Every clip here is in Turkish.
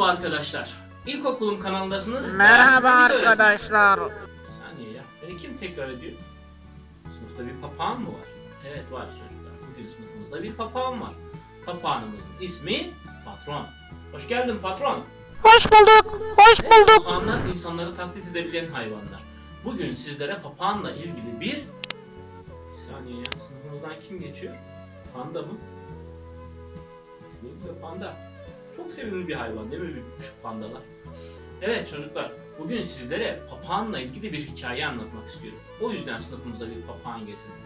Merhaba arkadaşlar. İlkokulum kanalındasınız. Merhaba Ben arkadaşlar. Bir saniye ya. Beni kim tekrar ediyor? Sınıfta bir papağan mı var? Evet var çocuklar. Bugün sınıfımızda bir papağan var. Papağanımızın ismi Patron. Hoş geldin patron. Hoş bulduk. Hoş Evet, bulduk. papağanlar insanları taklit edebilen hayvanlar. Bugün sizlere papağanla ilgili bir... Bir saniye ya. Sınıfımızdan kim geçiyor? Panda mı? Ne diyor panda? Çok sevimli bir hayvan değil mi şu pandalar? Evet çocuklar, bugün sizlere papağanla ilgili bir hikaye anlatmak istiyorum. O yüzden sınıfımıza bir papağan getirdim.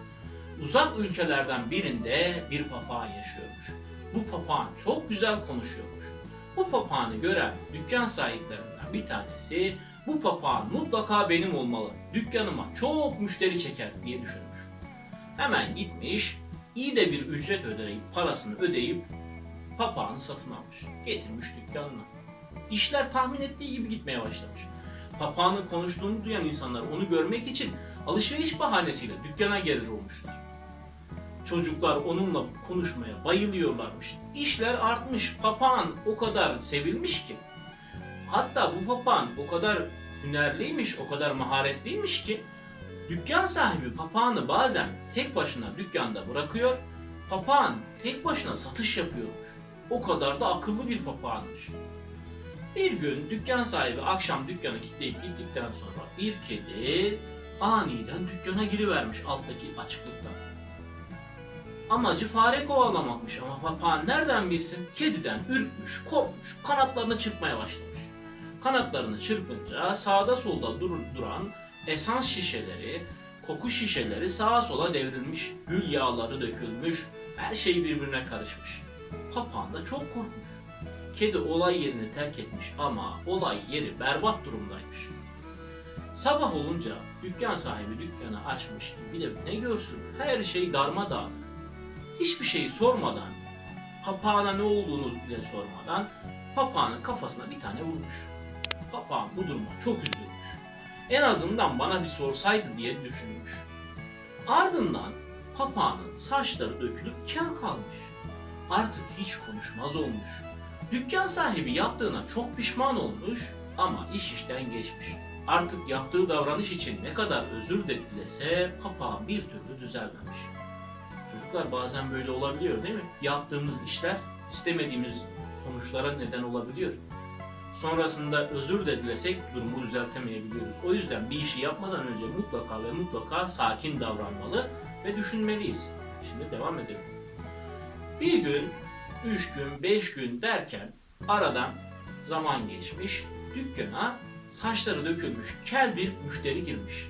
Uzak ülkelerden birinde bir papağan yaşıyormuş. Bu papağan çok güzel konuşuyormuş. Bu papağanı gören dükkan sahiplerinden bir tanesi bu papağan mutlaka benim olmalı. Dükkanıma çok müşteri çeker diye düşünmüş. Hemen gitmiş, iyi de bir ücret ödeyip parasını ödeyip papağanı satın almış. Getirmiş dükkanına. İşler tahmin ettiği gibi gitmeye başlamış. Papağanın konuştuğunu duyan insanlar onu görmek için alışveriş bahanesiyle dükkana gelir olmuşlar. Çocuklar onunla konuşmaya bayılıyorlarmış. İşler artmış. Papağan o kadar sevilmiş ki. Hatta bu papağan o kadar hünerliymiş, o kadar maharetliymiş ki dükkan sahibi papağanı bazen tek başına dükkanda bırakıyor, papağan tek başına satış yapıyormuş. O kadar da akıllı bir papağanmış. Bir gün dükkan sahibi akşam dükkanı kilitleyip gittikten sonra bir kedi aniden dükkana girivermiş alttaki açıklıktan. Amacı fare kovalamakmış ama papağan nereden bilsin? Kediden ürkmüş, korkmuş, kanatlarını çırpmaya başlamış. Kanatlarını çırpınca sağda solda dur- duran esans şişeleri, koku şişeleri sağa sola devrilmiş, gül yağları dökülmüş, her şey birbirine karışmış. Papağan da çok korkmuş. Kedi olay yerini terk etmiş ama olay yeri berbat durumdaymış. Sabah olunca dükkan sahibi dükkanı açmış ki bir de ne görsün her şey darmadağınık. Hiçbir şeyi sormadan, papağana ne olduğunu bile sormadan papağanın kafasına bir tane vurmuş. Papağan bu duruma çok üzülmüş. En azından bana bir sorsaydı diye düşünmüş. Ardından papağanın saçları dökülüp kel kalmış. Artık hiç konuşmaz olmuş. Dükkan sahibi yaptığına çok pişman olmuş ama iş işten geçmiş. Artık yaptığı davranış için ne kadar özür de dilese papağan bir türlü düzelmemiş. Çocuklar bazen böyle olabiliyor değil mi? Yaptığımız işler istemediğimiz sonuçlara neden olabiliyor. Sonrasında özür de dilesek durumu düzeltemeyebiliyoruz. O yüzden bir işi yapmadan önce mutlaka ve mutlaka sakin davranmalı ve düşünmeliyiz. Şimdi devam edelim. Bir gün, üç gün, beş gün derken aradan zaman geçmiş, dükkana saçları dökülmüş kel bir müşteri girmiş.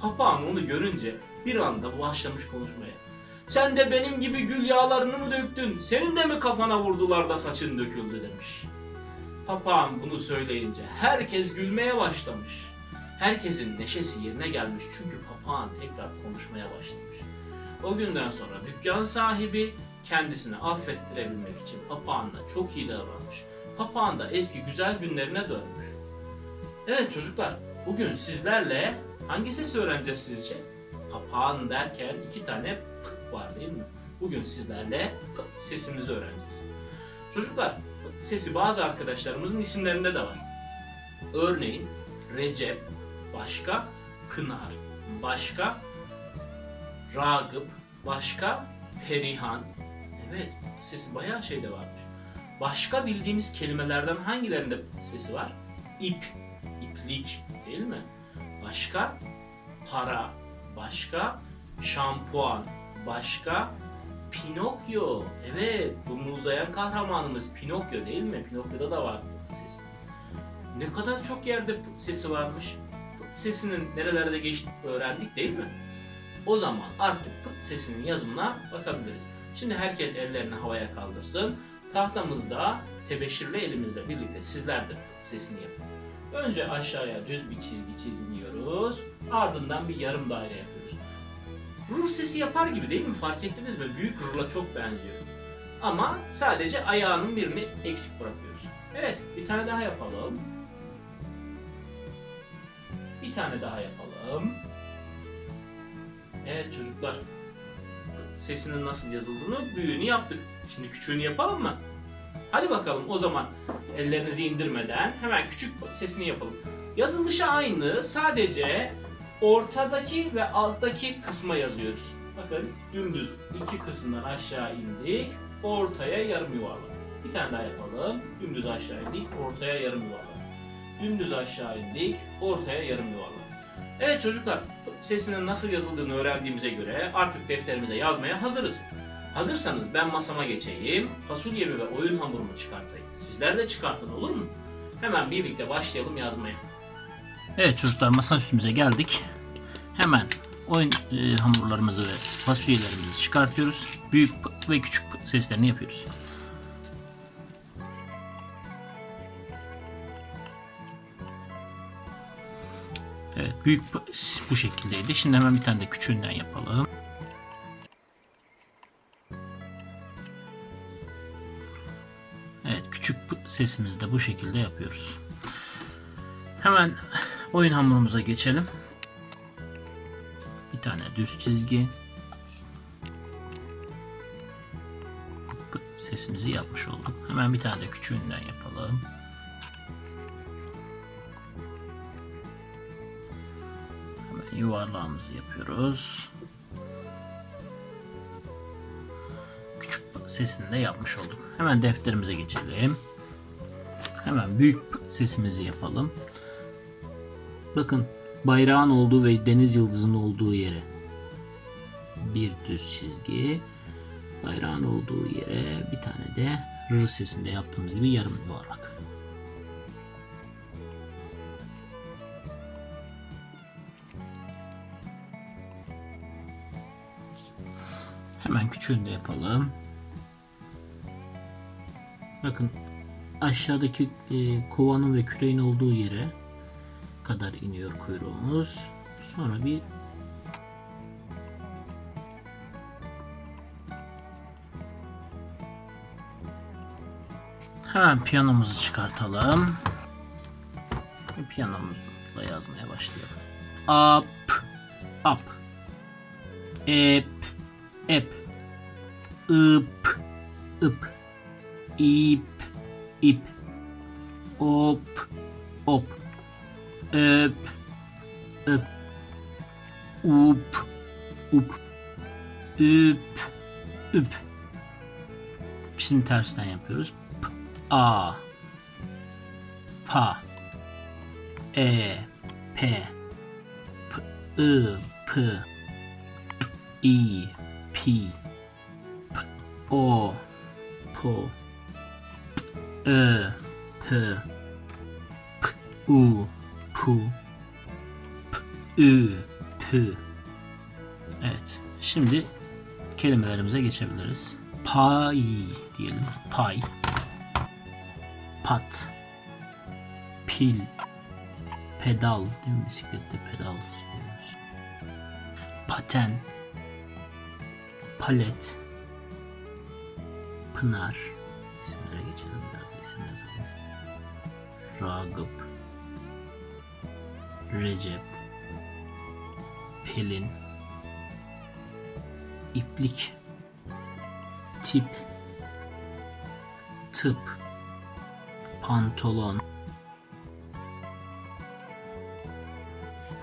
Papağan onu görünce bir anda başlamış konuşmaya. Sen de benim gibi gül yağlarını mı döktün? Senin de mi kafana vurdular da saçın döküldü demiş. Papağan bunu söyleyince herkes gülmeye başlamış. Herkesin neşesi yerine gelmiş çünkü papağan tekrar konuşmaya başlamış. O günden sonra dükkan sahibi kendisini affettirebilmek için papağanla çok iyi davranmış. Papağan da eski güzel günlerine dönmüş. Evet çocuklar, bugün sizlerle hangi sesi öğreneceğiz sizce? Papağan derken iki tane p var değil mi? Bugün sizlerle p sesimizi öğreneceğiz. Çocuklar, p sesi bazı arkadaşlarımızın isimlerinde de var. Örneğin Recep, başka Pınar, başka Ragıp, başka Perihan. Evet, sesi bayağı şeyde varmış. Başka bildiğimiz kelimelerden hangilerinde sesi var? İp, iplik değil mi? Başka para, başka şampuan, başka Pinokyo. Evet, burnu uzayan kahramanımız Pinokyo değil mi? Pinokyo'da da var bu ses. Ne kadar çok yerde sesi varmış. Sesinin nerelerde geçtiğini öğrendik değil mi? O zaman artık p sesinin yazımına bakabiliriz. Şimdi herkes ellerini havaya kaldırsın. Tahtamızda tebeşirli elimizle birlikte sizler de sesini yapın. Önce aşağıya düz bir çizgi çiziyoruz. Ardından bir yarım daire yapıyoruz. Ruh sesi yapar gibi değil mi? Fark ettiniz mi? Büyük ruhla çok benziyor. Ama sadece ayağının birini eksik bırakıyoruz. Evet, bir tane daha yapalım. Bir tane daha yapalım. Evet çocuklar. Sesinin nasıl yazıldığını büyüğünü yaptık. Şimdi küçüğünü yapalım mı? Hadi bakalım o zaman ellerinizi indirmeden hemen küçük sesini yapalım. Yazılışı aynı sadece ortadaki ve alttaki kısma yazıyoruz. Bakın dümdüz iki kısımdan aşağı indik. Ortaya yarım yuvarlak. Bir tane daha yapalım. Dümdüz aşağı indik. Ortaya yarım yuvarlak. Dümdüz aşağı indik. Ortaya yarım yuvarlak. Evet çocuklar sesinin nasıl yazıldığını öğrendiğimize göre artık defterimize yazmaya hazırız. Hazırsanız ben masama geçeyim. Fasulyemi ve oyun hamurumu çıkartayım. Sizler de çıkartın olur mu? Hemen birlikte başlayalım yazmaya. Evet çocuklar masa üstümüze geldik. Hemen oyun e, hamurlarımızı ve fasulyelerimizi çıkartıyoruz. Büyük ve küçük seslerini yapıyoruz. Büyük bu şekildeydi. Şimdi hemen bir tane de küçüğünden yapalım. Evet küçük sesimizi de bu şekilde yapıyoruz. Hemen oyun hamurumuza geçelim. Bir tane düz çizgi. Sesimizi yapmış olduk. Hemen bir tane de küçüğünden yapalım. Yuvarlağımızı yapıyoruz. Küçük sesini de yapmış olduk. Hemen defterimize geçelim. Hemen büyük sesimizi yapalım. Bakın bayrağın olduğu ve deniz yıldızının olduğu yere bir düz çizgi. Bayrağın olduğu yere bir tane de r sesinde yaptığımız gibi yarım yuvarlak. Hemen küçüğünü de yapalım. Bakın aşağıdaki e, kovanın ve küreğin olduğu yere kadar iniyor kuyruğumuz. Sonra bir Hemen piyanomuzu çıkartalım. Piyanomuzla yazmaya başlayalım. Up, up. Ep, ep. Ip, ip. İp, ip. Op, op. Öp, öp. Up, up. Üp, üp. Şimdi tersten yapıyoruz. P, a, pa, e, p, p, i, p, i, p, o, po, ö, p, p, u, pu, p, ü, pü. Evet. Şimdi kelimelerimize geçebiliriz. Pay diyelim. Pay. Pat. Pil. Pedal. Değil mi? Bisiklette pedal. Paten. Palet. Pınar. İsimlere geçelim biraz da isim yazalım. Ragıp. Recep. Pelin. İplik. Tip. Tıp. Pantolon.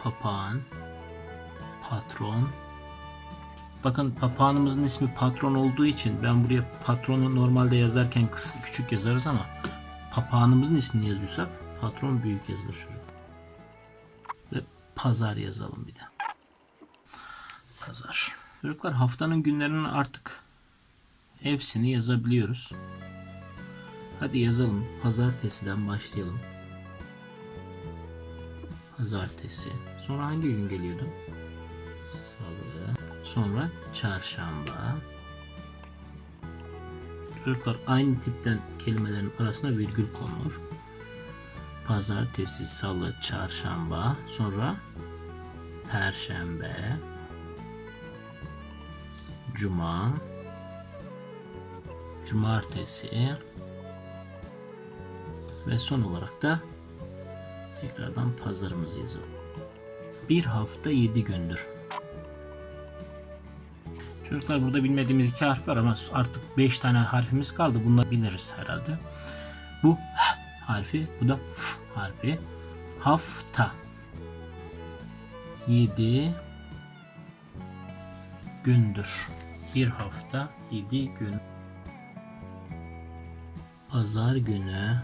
Papağan. Patron. Bakın papağanımızın ismi patron olduğu için ben buraya patronu normalde yazarken küçük yazarız ama papağanımızın ismini yazıyorsak patron büyük yazılır çocuk. Ve pazar yazalım bir de. Pazar. Çocuklar haftanın günlerinin artık hepsini yazabiliyoruz. Hadi yazalım. Pazartesiden başlayalım. Pazartesi. Sonra hangi gün geliyordu? Salı. Sonra çarşamba. Çocuklar aynı tipten kelimelerin arasına virgül konulur. Pazartesi, salı, çarşamba. Sonra perşembe. Cuma. Cumartesi. Ve son olarak da tekrardan pazarımızı yazalım. Bir hafta yedi gündür. Çocuklar burada bilmediğimiz iki harf var ama artık beş tane harfimiz kaldı. Bunları biliriz herhalde. Bu h harfi. Bu da f harfi. Hafta. 7 gündür. Bir hafta 7 gün. Pazar günü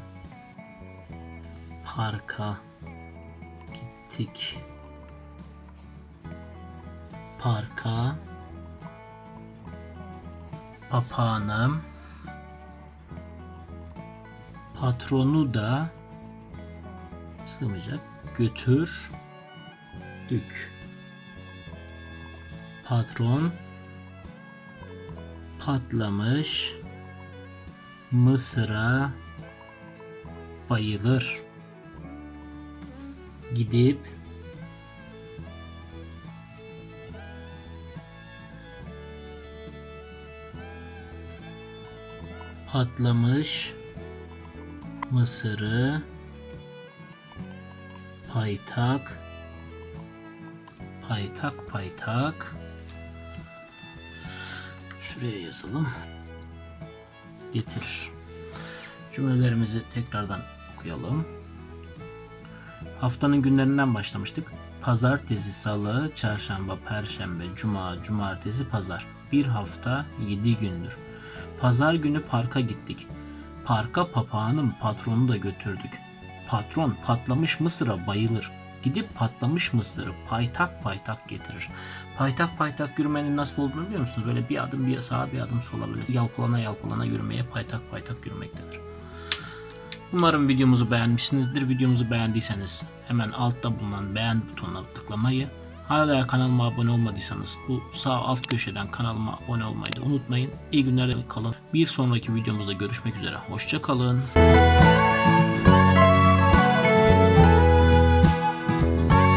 parka gittik. Parka papağanım patronu da sığmayacak götürdük. Patron patlamış mısıra bayılır. Gidip patlamış mısırı paytak paytak paytak. Şuraya yazalım. Getirir cümlelerimizi tekrardan okuyalım. Haftanın günlerinden başlamıştık. Pazartesi salı çarşamba perşembe cuma cumartesi pazar. Bir hafta 7 gündür pazar günü parka gittik Parka papağanın patronu da götürdük. Patron patlamış mısıra bayılır. Gidip patlamış mısırı paytak paytak getirir. Paytak paytak yürümenin nasıl olduğunu biliyor musunuz? Böyle bir adım bir sağa bir adım sola böyle yalpalana yalpalana yürümeye paytak paytak yürümek denir. Umarım videomuzu beğenmişsinizdir. Videomuzu beğendiyseniz hemen altta bulunan beğen butonuna tıklamayı, hala kanalıma abone olmadıysanız bu sağ alt köşeden kanalıma abone olmayı da unutmayın. İyi günler kalın. Bir sonraki videomuzda görüşmek üzere. Hoşça kalın.